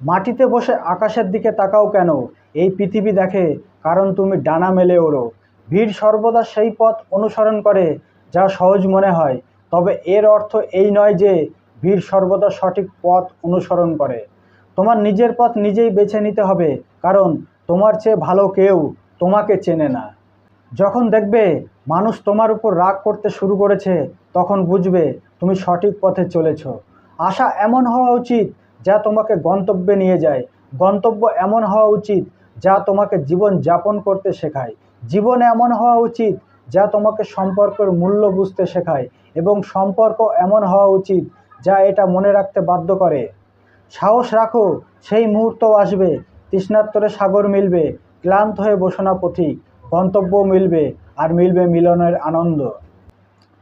মাটিতে বসে আকাশের দিকে তাকাও কেন? এই পৃথিবী দেখে কারণ তুমি ডানা মেলে ওড়ো। ভিড় সর্বদা সেই পথ অনুসরণ করে, যা সহজ মনে হয়। তবে এর অর্থ এই নয় যে ভিড় সর্বদা সঠিক পথ অনুসরণ করে। তোমার নিজের পথ নিজেই বেছে নিতে হবে, কারণ তোমার চেয়ে ভালো কেউ তোমাকে চেনে না। যখন দেখবে মানুষ তোমার উপর রাগ করতে শুরু করেছে, তখন বুঝবে তুমি সঠিক পথে চলেছ। আশা এমন হওয়া উচিত যা তোমাকে গন্তব্যে নিয়ে যায়। গন্তব্য এমন হওয়া উচিত যা তোমাকে জীবন যাপন করতে শেখায়। জীবন এমন হওয়া উচিত যা তোমাকে সম্পর্কের মূল্য বুঝতে শেখায় এবং সম্পর্ক এমন হওয়া উচিত যা এটা মনে রাখতে বাধ্য করে। সাহস রাখো, সেই মুহূর্ত আসবে। তৃষ্ণাত্তরে সাগর মিলবে, ক্লান্ত হয়ে বসো না পথিক গন্তব্য মিলবে আর মিলবে মিলনের আনন্দ।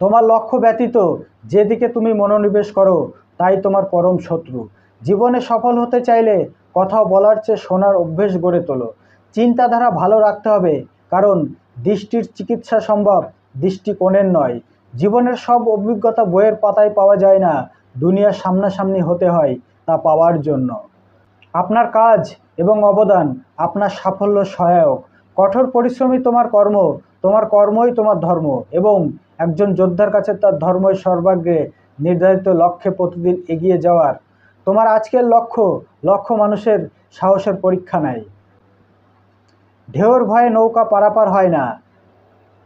তোমার লক্ষ্য ব্যতীত, যেদিকে তুমি মনোনিবেশ করো, তাই তোমার পরম শত্রু। জীবনে সফল হতে চাইলে কথা বলার চেয়ে শোনার অভ্যেস গড়ে তোলো। চিন্তাধারা ভালো রাখতে হবে, কারণ দৃষ্টির চিকিৎসা সম্ভব, দৃষ্টিকোণের নয়। জীবনের সব অভিজ্ঞতা বইয়ের পাতায় পাওয়া যায় না দুনিয়ার সামনাসামনি হতে হয় তা পাওয়ার জন্য। আপনার কাজ এবং অবদান, আপনার সাফল্য সহায়ক। কঠোর পরিশ্রমী তোমার কর্ম, তোমার কর্মই তোমার ধর্ম এবং একজন যোদ্ধার কাছে তার ধর্মই সর্বাগ্রে নির্ধারিত লক্ষ্যে প্রতিদিন এগিয়ে যাওয়ার তোমার আজকের লক্ষ্য লক্ষ্য মানুষের সাহসের পরীক্ষা নেয় ঢেউর ভয়ে নৌকা পারাপার হয় না।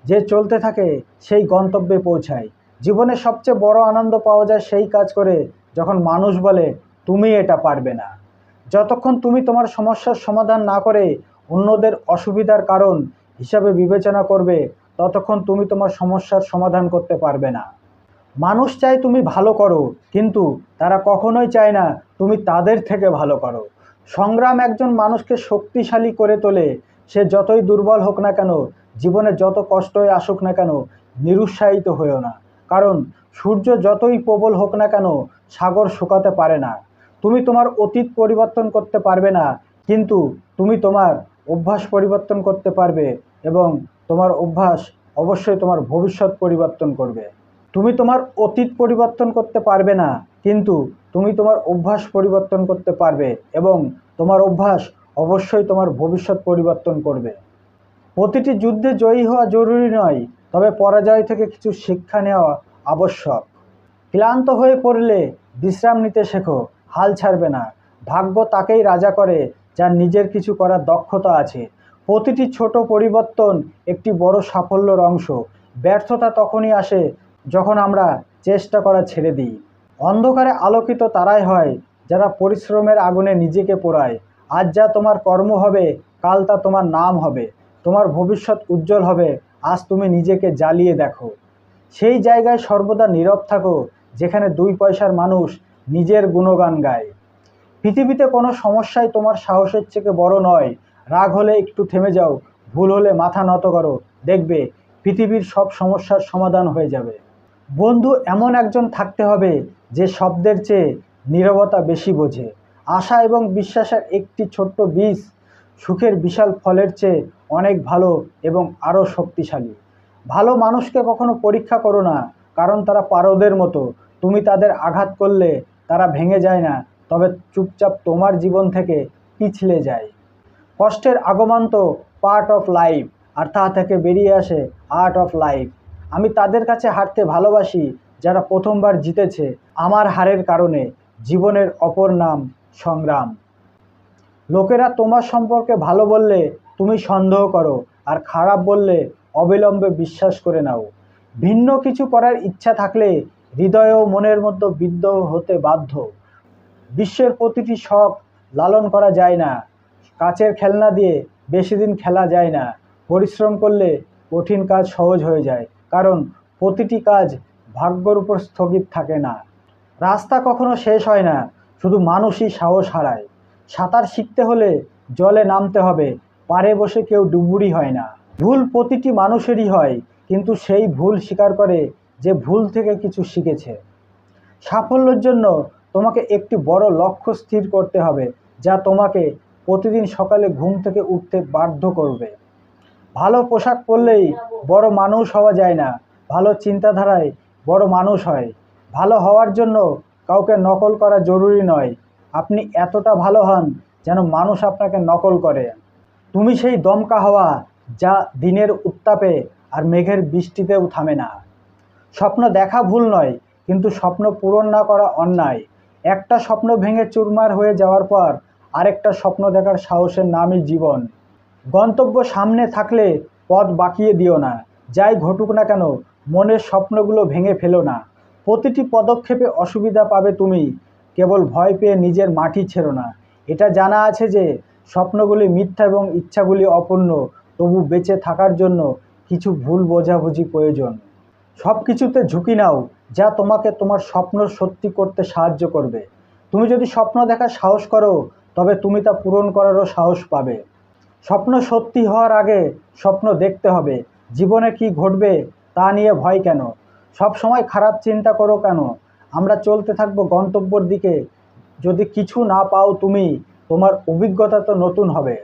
যে চলতে থাকে, সেই গন্তব্যে পৌঁছায়। জীবনে সবচেয়ে বড় আনন্দ পাওয়া যায় সেই কাজ করে যখন মানুষ বলে, তুমি এটা পারবে না। যতক্ষণ তুমি তোমার সমস্যার সমাধান না করে অন্যদের অসুবিধার কারণ হিসাবে বিবেচনা করবে, ততক্ষণ তুমি তোমার সমস্যার সমাধান করতে পারবে না। মানুষ চায় তুমি ভালো করো, কিন্তু তারা কখনোই চায় না তুমি তাদের থেকে ভালো করো। সংগ্রাম একজন মানুষকে শক্তিশালী করে তোলে, সে যতই দুর্বল হোক না কেন, জীবনে যত কষ্টই আসুক না কেন, নিরুৎসাহিত হয়েও না। কারণ সূর্য যতই প্রবল হোক না কেন, সাগর শুকাতে পারে না। তুমি তোমার অতীত পরিবর্তন করতে পারবে না, কিন্তু তুমি তোমার অভ্যাস পরিবর্তন করতে পারবে এবং তোমার অভ্যাস অবশ্যই তোমার ভবিষ্যৎ পরিবর্তন করবে। তুমি তোমার অতীত পরিবর্তন করতে পারবে না, কিন্তু তুমি তোমার অভ্যাস পরিবর্তন করতে পারবে এবং তোমার অভ্যাস অবশ্যই তোমার ভবিষ্যৎ পরিবর্তন করবে। প্রতিটি যুদ্ধে জয়ী হওয়া জরুরি নয়, তবে পরাজয় থেকে কিছু শিক্ষা নেওয়া আবশ্যক। ক্লান্ত হয়ে পড়লে বিশ্রাম নিতে শেখো, হাল ছাড়বে না। ভাগ্য তাকেই রাজা করে, যার নিজের কিছু করার দক্ষতা আছে। প্রতিটি ছোট পরিবর্তন একটি বড় সাফল্যর অংশ। ব্যর্থতা তখনই আসে যখন আমরা চেষ্টা করা ছেড়ে দিই। অন্ধকারে আলোকিত তারাই হয়, যারা পরিশ্রমের আগুনে নিজেকে পোড়ায়। আজ যা তোমার কর্ম হবে, কাল তা তোমার নাম হবে। তোমার ভবিষ্যৎ উজ্জ্বল হবে, আজ তুমি নিজেকে জ্বালিয়ে দেখো। সেই জায়গায় সর্বদা নীরব থাকো, যেখানে দুই পয়সার মানুষ নিজের গুণগান গায়। পৃথিবীতে কোনো সমস্যাই তোমার সাহসের থেকে বড় নয়। রাগ হলে একটু থেমে যাও, ভুল হলে মাথা নত করো। দেখবে, পৃথিবীর সব সমস্যার সমাধান হয়ে যাবে। বন্ধু, এমন একজন থাকতে হবে যে শব্দের চেয়ে নীরবতা বেশি বোঝে। আশা এবং বিশ্বাসের একটি ছোট্ট বীজ সুখের বিশাল ফলের চেয়ে অনেক ভালো এবং আরও শক্তিশালী। ভালো মানুষকে কখনো পরীক্ষা করো না, কারণ তারা পারদের মতো। তুমি তাদের আঘাত করলে তারা ভেঙে যায় না, তবে চুপচাপ তোমার জীবন থেকে পিছলে যায়। কষ্টের আগমন তো পার্ট অফ লাইফ আর তা থেকে বেরিয়ে আসে আর্ট অফ লাইফ আমি তাদের কাছে হারতে ভালোবাসি যারা প্রথমবার জিতেছে আমার হারের কারণে জীবনের অপর নাম সংগ্রাম। লোকেরা তোমার সম্পর্কে ভালো বললে তুমি সন্দেহ করো আর খারাপ বললে অবিলম্বে বিশ্বাস করে নাও। ভিন্ন কিছু করার ইচ্ছা থাকলে হৃদয় ও মনের মধ্যে বিদ্ধ হতে বাধ্য। বিশ্বের প্রতিটি শখ লালন করা যায় না। কাচের খেলনা দিয়ে বেশি দিন খেলা যায় না। পরিশ্রম করলে কঠিন কাজ সহজ হয়ে যায়। কারণ প্রতিটি কাজ ভাগ্যর উপর স্থগিত থাকে না। রাস্তা কখনো শেষ হয় না, শুধু মানুষই সাহস হারায়। সাঁতার শিখতে হলে জলে নামতে হবে পারে বসে কেউ ডুবুরি হয় না। ভুল প্রতিটি মানুষেরই হয়, কিন্তু সেই ভুল স্বীকার করে যে ভুল থেকে কিছু শিখেছে। সাফল্যের জন্য তোমাকে একটি বড় লক্ষ্য স্থির করতে হবে, যা তোমাকে প্রতিদিন সকালে ঘুম থেকে উঠতে বাধ্য করবে। ভালো পোশাক পরলেই বড় মানুষ হওয়া যায় না। ভালো চিন্তাধারায় বড় মানুষ হয়। ভালো হওয়ার জন্য কাউকে নকল করা জরুরি নয়। আপনি এতটা ভালো হন যেন মানুষ আপনাকে নকল করে। তুমি সেই দমকা হওয়া যা দিনের উত্তাপে আর মেঘের বৃষ্টিতেও থামে না। স্বপ্ন দেখা ভুল নয়, কিন্তু স্বপ্ন পূরণ না করা অন্যায়। একটা স্বপ্ন ভেঙে চুরমার হয়ে যাওয়ার পর আরেকটা স্বপ্ন দেখার সাহসের নামই জীবন। গন্তব্য সামনে থাকলে পথ বাঁকিয়ে দিও না। যাই ঘটুক না কেন, মনের স্বপ্নগুলো ভেঙে ফেলো না। প্রতিটি পদক্ষেপে অসুবিধা পাবে তুমি। কেবল ভয় পেয়ে নিজের মাটি ছেড়ো না। এটা জানা আছে যে, স্বপ্নগুলি মিথ্যা এবং ইচ্ছাগুলি অপূর্ণ। তবু বেঁচে থাকার জন্য কিছু ভুল বোঝাবুঝি প্রয়োজন। সব কিছুতে ঝুঁকি নাও, যা তোমাকে তোমার স্বপ্ন সত্যি করতে সাহায্য করবে। তুমি যদি স্বপ্ন দেখার সাহস করো, তবে তুমি তা পূরণ করারও সাহস পাবে। স্বপ্ন সত্যি হওয়ার আগে স্বপ্ন দেখতে হবে, জীবনে কি ঘটবে তা নিয়ে ভয় কেন? সব সময় খারাপ চিন্তা করো কেন? আমরা চলতে থাকব গন্তব্যর দিকে। যদি কিছু না পাও তুমি, তোমার অভিজ্ঞতা তো নতুন হবে।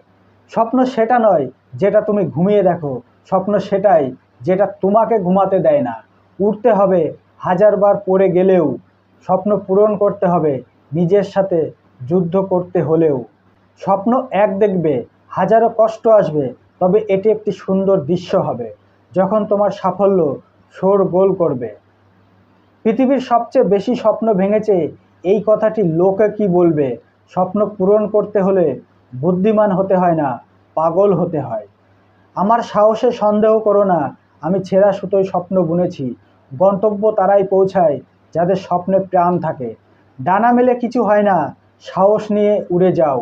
স্বপ্ন সেটা নয় যেটা তুমি ঘুমিয়ে দেখো। স্বপ্ন সেটাই যেটা তোমাকে ঘুমাতে দেয় না। উঠতে হবে হাজারবার পড়ে গেলেও। স্বপ্ন পূরণ করতে হবে নিজের সাথে যুদ্ধ করতে হলেও। স্বপ্ন এক দেখবে হাজারো কষ্ট আসবে, তবে এটি একটি সুন্দর দৃশ্য হবে, যখন তোমার সাফল্য শোর গোল করবে। পৃথিবীর সবচেয়ে বেশি স্বপ্ন ভেঙেছে এই কথাটি লোকে কি বলবে? স্বপ্ন পূরণ করতে হলে বুদ্ধিমান হতে হয় না, পাগল হতে হয়। আমার সাহসে সন্দেহ করো না, আমি ছেঁড়া সুতোয় স্বপ্ন বুনেছি, গন্তব্য তারাই পৌঁছায় যাদের স্বপ্নে প্রাণ থাকে। ডানা মেলে কিছু হয় না, সাহস নিয়ে উড়ে যাও।